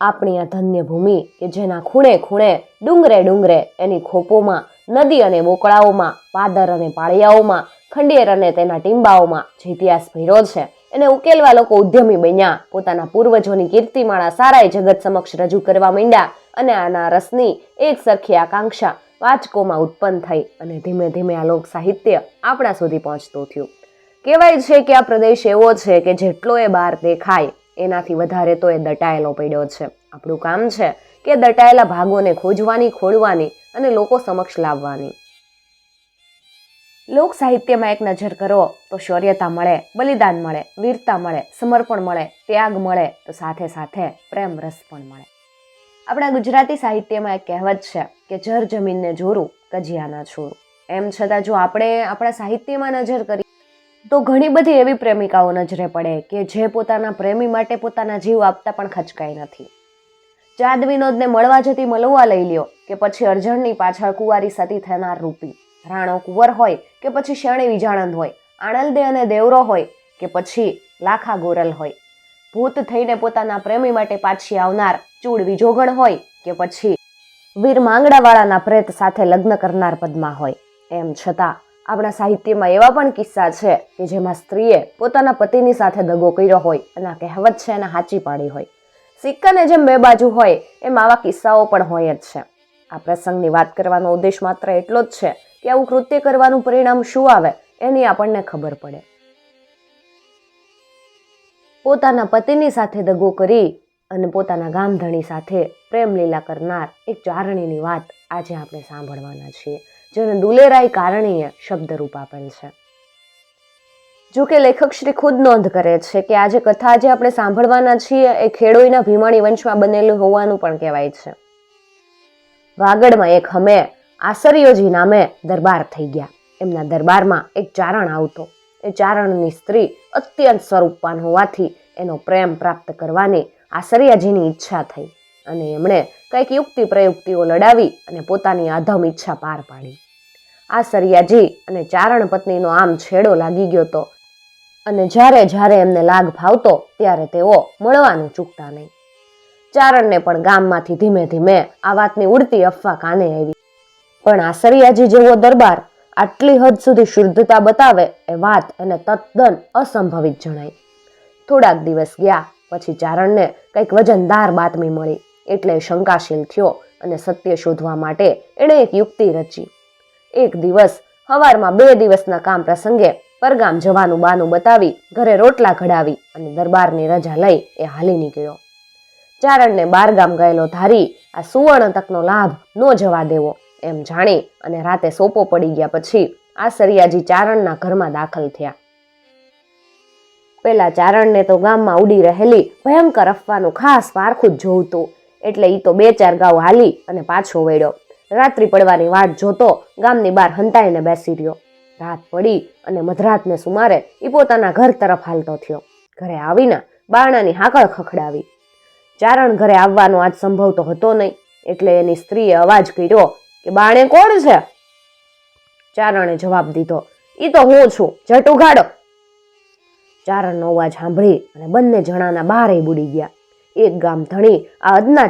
આપણી આ ધન્ય ભૂમિ કે જેના ખૂણે ખૂણે ડુંગરે ડુંગરે એની ખોપોમાં, નદી અને બોકળાઓમાં પાદર અને પાળિયાઓમાં, ખંડેર અને તેના ટીંબાઓમાં જે ઇતિહાસ ભર્યો છે, એને ઉકેલવા લોકો ઉદ્યમી બન્યા, પોતાના પૂર્વજોની કીર્તિમાળા સારાય જગત સમક્ષ રજૂ કરવા માંડ્યા અને આના રસની એક સરખી આકાંક્ષા વાચકોમાં ઉત્પન્ન થઈ અને ધીમે ધીમે આ લોક સાહિત્ય આપણા સુધી પહોંચતું થયું. કહેવાય છે કે આ પ્રદેશ એવો છે કે જેટલો એ બહાર દેખાય એનાથી વધારે તો એ દટાયેલો પડ્યો છે. આપણું કામ છે કે દટાયેલા ભાગોને ખોજવાની, ખોળવાની અને લોકો સમક્ષ લાવવાની. લોક સાહિત્યમાં એક નજર કરો, તો શૌર્યતા મળે, બલિદાન મળે, વીરતા મળે, સમર્પણ મળે, ત્યાગ મળે, તો સાથે સાથે પ્રેમ રસ પણ મળે. આપણા ગુજરાતી સાહિત્યમાં એક કહેવત છે કે જર જમીનને જોરું, કજિયાના છોરું. એમ છતાં જો આપણે આપણા સાહિત્યમાં નજર કરીએ તો ઘણી બધી એવી પ્રેમિકાઓ નજરે પડે કે જે પોતાના પ્રેમી માટે પોતાના જીવ આપતા પણ ખચકાઈ નથી. ચાંદ વિનોદને મળવા જતી મલવા લઈ લ્યો કે પછી અર્જણની પાછળ કુંવારી સતી થનાર રૂપી. રાણો કુંવર હોય કે પછી શેણી વિજાણંદ હોય. આણંદે અને દેવરો હોય કે પછી લાખા ગોરલ હોય. ભૂત થઈને પોતાના પ્રેમી માટે પાછી આવનાર ચૂડ વિજોગણ હોય કે પછી વીર માંગડાવાળાના પ્રેત સાથે લગ્ન કરનાર પદમાં હોય. એમ છતાં આપણા સાહિત્યમાં એવા પણ કિસ્સા છે કે જેમાં સ્ત્રીએ પોતાના પતિની સાથે દગો કર્યો હોય અને આ કહેવત છે એને હાચી પાડી હોય. સિક્કાને જેમ બે બાજુ હોય, એમ આવા કિસ્સાઓ પણ હોય જ છે. આ પ્રસંગની વાત કરવાનો ઉદ્દેશ માત્ર એટલો જ છે કે આવું કૃત્ય કરવાનું પરિણામ શું આવે એની આપણને ખબર પડે. પોતાના પતિની સાથે દગો કરી અને પોતાના ગામધણી સાથે પ્રેમ લીલા કરનાર એક ચારણીની વાત આજે આપણે સાંભળવાના છીએ. જેને દુલેરાય કારણીએ શબ્દરૂપ આપેલ છે. જો કે લેખક શ્રી ખુદ નોંધ કરે છે કે આજે કથા જે આપણે સાંભળવાના છીએ એ ખેડોઈના ભીમાણી વંશમાં બનેલું હોવાનું પણ કહેવાય છે. વાગડમાં એક હમે આસરિયોજી નામે દરબાર થઈ ગયા. એમના દરબારમાં એક ચારણ આવતો. એ ચારણની સ્ત્રી અત્યંત સ્વરૂપવાન હોવાથી એનો પ્રેમ પ્રાપ્ત કરવાની આસરિયાજીની ઈચ્છા થઈ. અને એમણે કંઈક યુક્તિ પ્રયુક્તિઓ લડાવી અને પોતાની આધમ ઈચ્છા પાર પાડી. આ સરિયાજી અને ચારણ પત્નીનો આમ છેડો લાગી ગયો તો અને જ્યારે જ્યારે એમને લાગ ફાવતો ત્યારે તેઓ મળવાનું ચૂકતા નહીં. ચારણને પણ ગામમાંથી ધીમે ધીમે આ વાતની ઉડતી અફવા કાને આવી. પણ આ સરિયાજી જેવો દરબાર આટલી હદ સુધી શુદ્ધતા બતાવે એ વાત એને તદ્દન અસંભવિત જણાઈ. થોડાક દિવસ ગયા, પછી ચારણને કંઈક વજનદાર બાતમી મળી. એટલે શંકાશીલ થયો અને સત્ય શોધવા માટે એણે એક યુક્તિ રચી. એક દિવસ, હવારમાં બે દિવસના કામ પ્રસંગે પરગામ જવાનું બાનું બતાવી ઘરે રોટલા ઘડાવી અને દરબારની રજા લઈ એ હાલી નીકળ્યો. ચારણને બારગામ ગયેલો ધારી આ સુવર્ણ તકનો લાભ ન જવા દેવો એમ જાણી અને રાતે સોપો પડી ગયા પછી આ સરિયાજી ચારણના ઘરમાં દાખલ થયા. પેલા ચારણને તો ગામમાં ઉડી રહેલી ભયંકર અફવાનું ખાસ પારખું જ જોવતું એટલે ઈ તો બે ચાર ગાવ હાલી અને પાછો વળ્યો. રાત્રિ પડવાની વાટ જોતો ગામની બહાર હંતાઈને બેસી રહ્યો. રાત પડી અને મધરાતને સુમારે એ પોતાના ઘર તરફ હાલતો થયો. ઘરે આવીને બારણાની હાકળ ખખડાવી. ચારણ ઘરે આવવાનો આજ સંભવ તો હતો નહીં, એટલે એની સ્ત્રીએ અવાજ કર્યો કે, બાણે કોણ છે? ચારણે જવાબ દીધો, ઈ તો હું છું જટ ઉઘાડો. ચારણનો અવાજ સાંભળી અને બંને જણાના બારે બુડી ગયા. એક ગામ ધણી આ અદના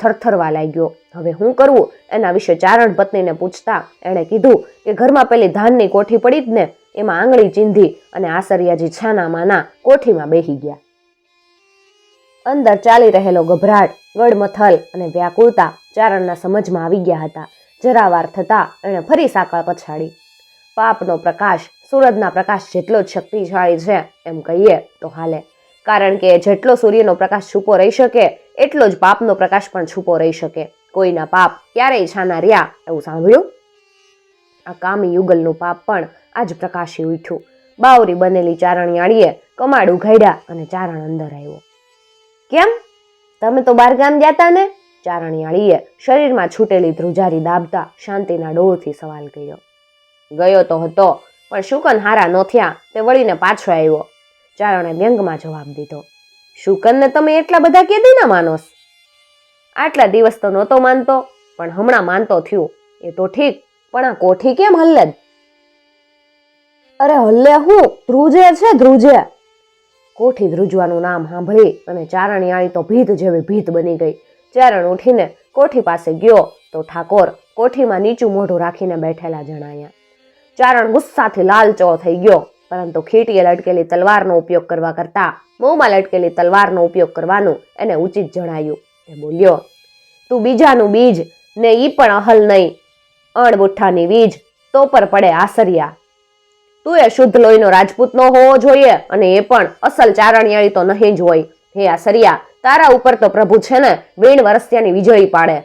થરથરવા લાગ્યો. હવે શું કરવું? એના વિશે ચારણ પત્નીને પૂછતા એણે કીધું કે ઘરમાં પેલી ધાનની કોઠી પડી જ ને, એમાં આંગળી ચીંધી અને આસરિયાજી છાના માના કોઠીમાં બેહી ગયા. અંદર ચાલી રહેલો ગભરાટ ગડમથલ અને વ્યાકુળતા ચારણના સમજમાં આવી ગયા હતા. જરાવાર થતા એણે ફરી સાંકળ પછાડી. પાપનો પ્રકાશ, સૂરજના પ્રકાશ જેટલો જ શક્તિશાળી છે એમ કહીએ તો હાલે. કારણ કે જેટલો સૂર્યનો પ્રકાશ છુપો રહી શકે, એટલો જ પાપનો પ્રકાશ પણ છુપો રહી શકે. કોઈના પાપ ક્યારેય છાના રહ્યા એવું સાંભળ્યું? આ કામ યુગલનું પાપ પણ આજ પ્રકાશી ઉઠ્યું. બાવરી બનેલી ચારણિયાળીએ કમાડ ઉઘાડ્યા અને ચારણ અંદર આવ્યો. કેમ? તમે તો બારગામ જતા ને? ચારણિયાળીએ શરીરમાં છૂટેલી ધ્રુજારી દાબતા શાંતિના ડોળથી સવાલ કર્યો. ગયો તો હતો, પણ શુકન હારા ન થયા, તે વળીને પાછો આવ્યો. ચારણે વ્યંગમાં જવાબ દીધો. શુકનને તમે એટલા બધા કેદી ના માનોસ આટલા દિવસ તો નહોતો માનતો, પણ હમણાં માનતો થયું. એ તો ઠીક, પણ આ કોઠી કેમ હલ્લે? અરે હલ્લે હું? ધ્રુજે છે, ધ્રુજે. કોઠી ધ્રુજવાનું નામ સાંભળી અને ચારણિયાળી તો ભીત જેવી ભીત બની ગઈ. ચારણ ઉઠીને કોઠી પાસે ગયો તો ઠાકોર કોઠીમાં નીચું મોઢું રાખીને બેઠેલા જણાયા. ચારણ ગુસ્સાથી લાલચો થઈ ગયો. પરંતુ ખીટીએ લટકેલી તલવારનો ઉપયોગ કરવા કરતાં મોંમાં લટકેલી તલવારનો ઉપયોગ કરવાનું એને ઉચિત જણાયું. એ બોલ્યો, તું બીજાનું બીજ ને ઈ પણ અહલ નહીં. અણબુઠ્ઠાની વીજ તો પર પડે આસરિયા. તું એ શુદ્ધ લોહીનો રાજપૂત હોવો જોઈએ અને એ પણ અસલ ચારણિયાળી તો નહીં જ હોય. હે આસરિયા, તારા ઉપર તો પ્રભુ છે ને વીણ વરસ્યાની વીજળી પાડે.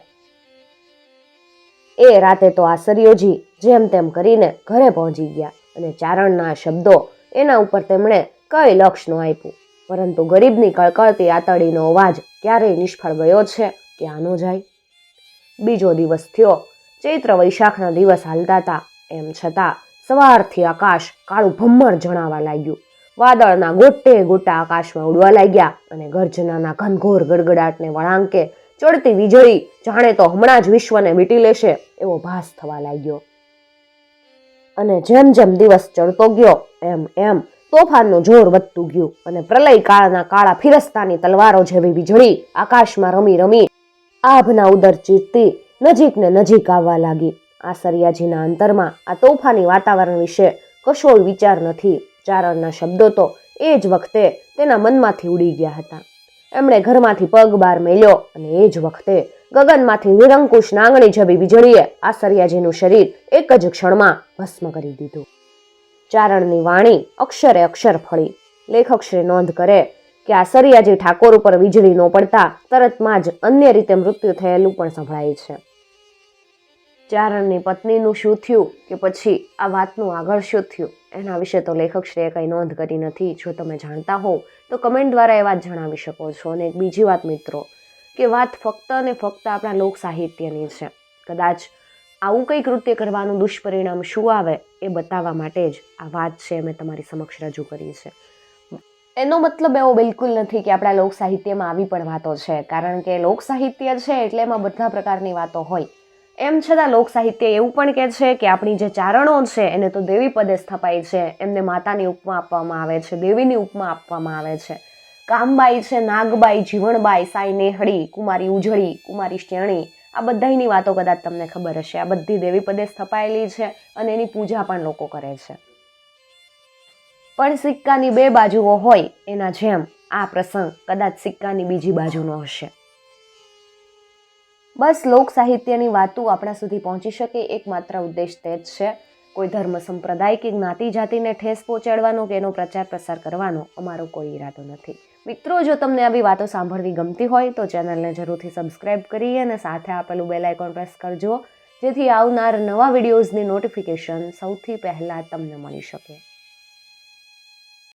એ રાતે તો આસરિયોજી જેમ તેમ કરીને ઘરે પહોંચી ગયા. અને ચારણના શબ્દો એના ઉપર તેમણે કઈ લક્ષ ન આપ્યું? પરંતુ ગરીબની કળકળતી આતડીનો અવાજ ક્યારેય નિષ્ફળ ગયો છે કે આનો જાય? બીજો દિવસ થયો. ચૈત્ર વૈશાખના દિવસ હાલતા હતા. એમ છતાં સવારથી આકાશ કાળું ભમ્મર જણાવા લાગ્યું. વાદળના ગોટે ગોટા આકાશમાં ઉડવા લાગ્યા અને ગર્જનાના ઘનઘોર ગડગડાટને વળાંકે ચડતી વીજળી જાણે તો હમણાં જ વિશ્વને મીટી લેશે એવો ભાસ થવા લાગ્યો. અને જેમ જેમ દિવસ ચડતો ગયો, એમ એમ તોફાનનું જોર વધતું ગયું અને પ્રલય કાળા ફિરસ્તાની તલવારો જેવી વીજળી આકાશમાં રમી રમી આભના ઉદર ચીરતી નજીક ને નજીક આવવા લાગી. આસરિયાજીના અંતરમાં આ તોફાની વાતાવરણ વિશે કશો વિચાર નથી. ચારણના શબ્દો તો એ જ વખતે તેના મનમાંથી ઉડી ગયા હતા. એમણે ઘરમાંથી પગ બહાર મેલ્યો અને એ જ વખતે ગગનમાંથી નિરંકુશ નાંગણી જેવી વીજળીએ આસરિયાજીનું શરીર એક જ ક્ષણમાં ભસ્મ કરી દીધું. ચારણની વાણી અક્ષરે અક્ષર ફળી. લેખક શ્રી નોંધ કરે કે આસરિયાજી ઠાકોર ઉપર વીજળી ન પડતા તરતમાં જ અન્ય રીતે મૃત્યુ થયેલું પણ સંભળાય છે. ચારણની પત્નીનું શું થયું કે પછી આ વાતનું આગળ શું થયું? એના વિશે તો લેખકશ્રીએ કંઈ નોંધ કરી નથી. જો તમે જાણતા હોવ તો કમેન્ટ દ્વારા એ વાત જણાવી શકો છો. અને એક બીજી વાત મિત્રો કે વાત ફક્ત અને ફક્ત આપણા લોક સાહિત્યની છે. કદાચ આવું કંઈ કૃત્ય કરવાનું દુષ્પરિણામ શું આવે એ બતાવવા માટે જ આ વાત છે મેં તમારી સમક્ષ રજૂ કરી છે. એનો મતલબ એવો બિલકુલ નથી કે આપણા લોક સાહિત્યમાં આવી પણ વાતો છે, કારણ કે લોક સાહિત્ય છે એટલે એમાં બધા પ્રકારની વાતો હોય. એમ છતાં લોક સાહિત્ય એવું પણ કહે છે કે આપણી જે ચારણો છે એને તો દેવી પદે સ્થપાય છે, એમને માતાની ઉપમા આપવામાં આવે છે, દેવીની ઉપમા આપવામાં આવે છે. કામબાઈ છે, નાગબાઈ, જીવણબાઈ, સાઈ નેહળી, કુમારી ઉજળી, કુમારી શ્રેણી આ બધાની વાતો કદાચ તમને ખબર હશે. આ બધી દેવી પદે સ્થપાયેલી છે અને એની પૂજા પણ લોકો કરે છે. પણ સિક્કાની બે બાજુઓ હોય એના જેમ આ પ્રસંગ કદાચ સિક્કાની બીજી બાજુનો હશે. બસ લોક સાહિત્યની વાતો આપણા સુધી પહોંચી શકે, એકમાત્ર ઉદ્દેશ તે જ છે કોઈ ધર્મ સંપ્રદાય કે જ્ઞાતિ જાતિને ઠેસ પહોંચાડવાનો કે એનો પ્રચાર પ્રસાર કરવાનો અમારો કોઈ ઈરાદો નથી. મિત્રો, જો તમને આવી વાતો સાંભળવી ગમતી હોય તો ચેનલને જરૂરથી સબસ્ક્રાઇબ કરી અને સાથે આપેલું બેલ આઇકોન પ્રેસ કરજો, જેથી આવનાર નવા વિડીયોઝની નોટિફિકેશન સૌથી પહેલાં તમને મળી શકે.